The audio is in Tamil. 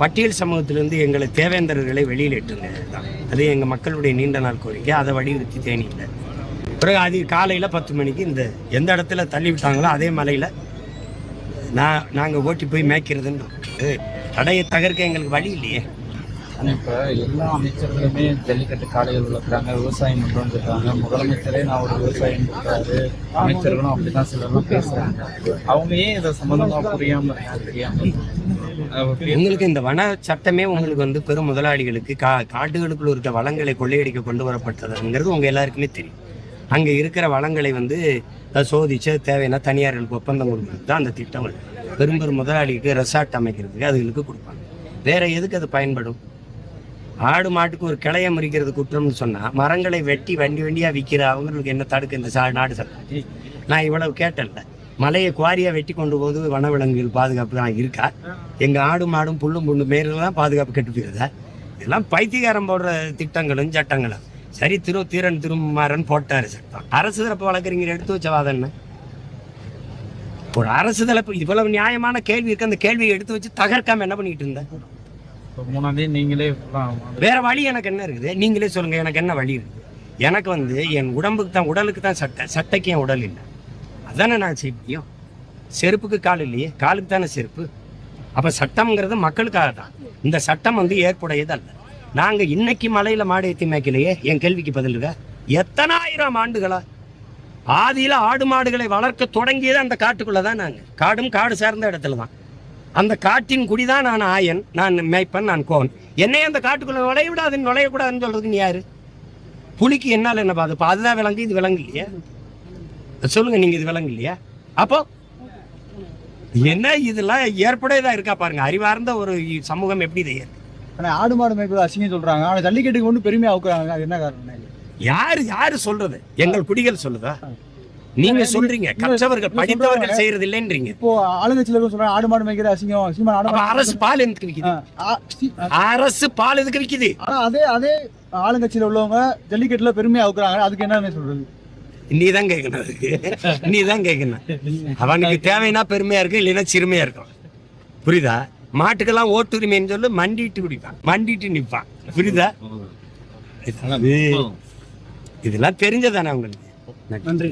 பட்டியல் சமூகத்திலிருந்து எங்களை தேவேந்தர்களை வெளியில் தான் அது எங்கள் மக்களுடைய நீண்ட நாள் கோரிக்கை. அதை வலியுறுத்தி தேனியில் பிறகு அது காலையில் பத்து மணிக்கு இந்த எந்த இடத்துல தள்ளி விட்டாங்களோ அதே மலையில் நான் நாங்கள் ஓட்டி போய் மேய்க்கிறதுன்னு தடையை தகர்க்க எங்களுக்கு வழி இல்லையே. இப்போ எல்லா அமைச்சர்களுமே ஜல்லிக்கட்டு காலையில் வளர்க்குறாங்க விவசாயம் பண்ணுறோம்னு இருக்காங்க முதலமைச்சரே நான் ஒரு விவசாயம் பண்ணுறாரு அமைச்சர்களும் அப்படிதான் சிலர்லாம் பேசுகிறாங்க அவங்க ஏன் இதை சம்மந்தமாக புரியாமல் தெரியாமல் உங்களுக்கு இந்த வன சட்டமே உங்களுக்கு வந்து பெரும் முதலாளிகளுக்கு கா காட்டுகளுக்குள்ள இருக்க வளங்களை கொள்ளையடிக்க கொண்டு வரப்பட்டதுங்கிறது உங்க எல்லாருக்குமே தெரியும். அங்க இருக்கிற வளங்களை வந்து சோதிச்சு அது தேவைன்னா தனியார்களுக்கு ஒப்பந்தம் கொடுக்கறது தான் அந்த திட்டம் பெரும் பெரும் முதலாளிக்கு ரெசார்ட் அமைக்கிறதுக்கு அதுகளுக்கு கொடுப்பாங்க. வேற எதுக்கு அது பயன்படும்? ஆடு மாட்டுக்கு ஒரு கிளைய முறிக்கிறது குற்றம்னு சொன்னால் மரங்களை வெட்டி வண்டி வண்டியாக விற்கிற அவங்களுக்கு என்ன தடுக்க இந்த சா நாடு சட்டம் நான் இவ்வளவு கேட்டேன்ல. மலையை குவாரியா வெட்டி கொண்டு போது வனவிலங்குகள் பாதுகாப்பு தான் இருக்கா? எங்க ஆடு மாடும் புல்லும் புண்ணு மேலும் பாதுகாப்பு கட்டுப்பிக்கிறதா இதெல்லாம் பைத்தியகாரம் போடுற திட்டங்களும் சட்டங்களும். சரி திரு தீரன் திருமாறன் போட்டாரு சட்டம். அரசு தரப்பு வழக்கறிஞர் எடுத்து வச்ச வாதம் என்ன? ஒரு அரசு தரப்பு இவ்வளவு நியாயமான கேள்வி இருக்கு அந்த கேள்வியை எடுத்து வச்சு தகர்க்காம என்ன பண்ணிட்டு இருந்தேன் நீங்களே வேற வழி எனக்கு என்ன இருக்குது? நீங்களே சொல்லுங்க எனக்கு என்ன வழி இருக்குது எனக்கு வந்து என் உடம்புக்கு தான் உடலுக்கு தான் சட்டை சட்டைக்கு என் உடல் இல்லை. அதானே நான் செய்ய முடியும்? செருப்புக்கு கால் இல்லையே காலுக்கு தானே செருப்பு? அப்போ சட்டம்ங்கிறது மக்களுக்காக தான். இந்த சட்டம் வந்து ஏற்புடையது அல்ல. நாங்கள் இன்னைக்கு மலையில் மாடு ஏற்றி மேய்க்கலையே? என் கேள்விக்கு பதில் எத்தனாயிரம் ஆண்டுகளா? ஆதியில் ஆடு மாடுகளை வளர்க்க தொடங்கியது அந்த காட்டுக்குள்ளே தான் நாங்கள் காடும் காடு சேர்ந்த இடத்துல தான். அந்த காட்டின் குடிதான் நான் ஆயன் நான் மேய்ப்பன் நான் கோன். என்னையே அந்த காட்டுக்குள்ளே நுழைய விடாதுன்னு நுழையக்கூடாதுன்னு சொல்கிறதுக்கு நீ யார்? புலிக்கு என்னால் என்ன பாதுப்பா? அதுதான் விலங்கு இது விலங்கு இல்லையா? சொல்லுங்க நீங்க இது விலங்கு இல்லையா அப்போ என்ன இதெல்லாம் ஏற்புடையதா இருக்கா பாருங்க. அறிவார்ந்த ஒரு சமூகம் எப்படி இதை? ஆனா ஆடு மாடு மேய்ப்பது அசிங்கம் சொல்றாங்க. ஆனா ஜல்லிக்கட்டுக்கு ஒன்று பெருமையா அவுக்குறாங்க அது என்ன காரணம் யாரு யாரு சொல்றது? எங்கள் குடிகள் சொல்லுதா? நீங்க சொல்றீங்க. கற்றவர்கள் படித்தவர்கள் செய்யறது இல்லைன்றீங்க இப்போ ஆளுங்கட்சியில சொல்றாங்க ஆடு மாடு மேய்க்கிற அசிங்கம். மாடு அரசு பால் எதுக்கு விக்குது? அரசு பால் எதுக்கு விக்குது? ஆனா அதே அதே ஆளுங்கட்சியில உள்ளவங்க ஜல்லிக்கட்டுல பெருமையா அவுக்குறாங்க அதுக்கு என்ன சொல்றது? நீ தான் கேட்கணும் அதுக்கு. நீ தான் கேட்கணும் அவனுக்கு தேவைன்னா பெருமையா இருக்கு இல்லைன்னா சிறுமையா இருக்கும். புரியுதா? மாட்டுக்கெல்லாம் ஓட்டுரிமைன்னு சொல்லி மண்டிட்டு குடிப்பான். மண்டிட்டு நிற்பான் புரியுதா? இது- இதெல்லாம் தெரிஞ்சதானே உங்களுக்கு? நன்றி.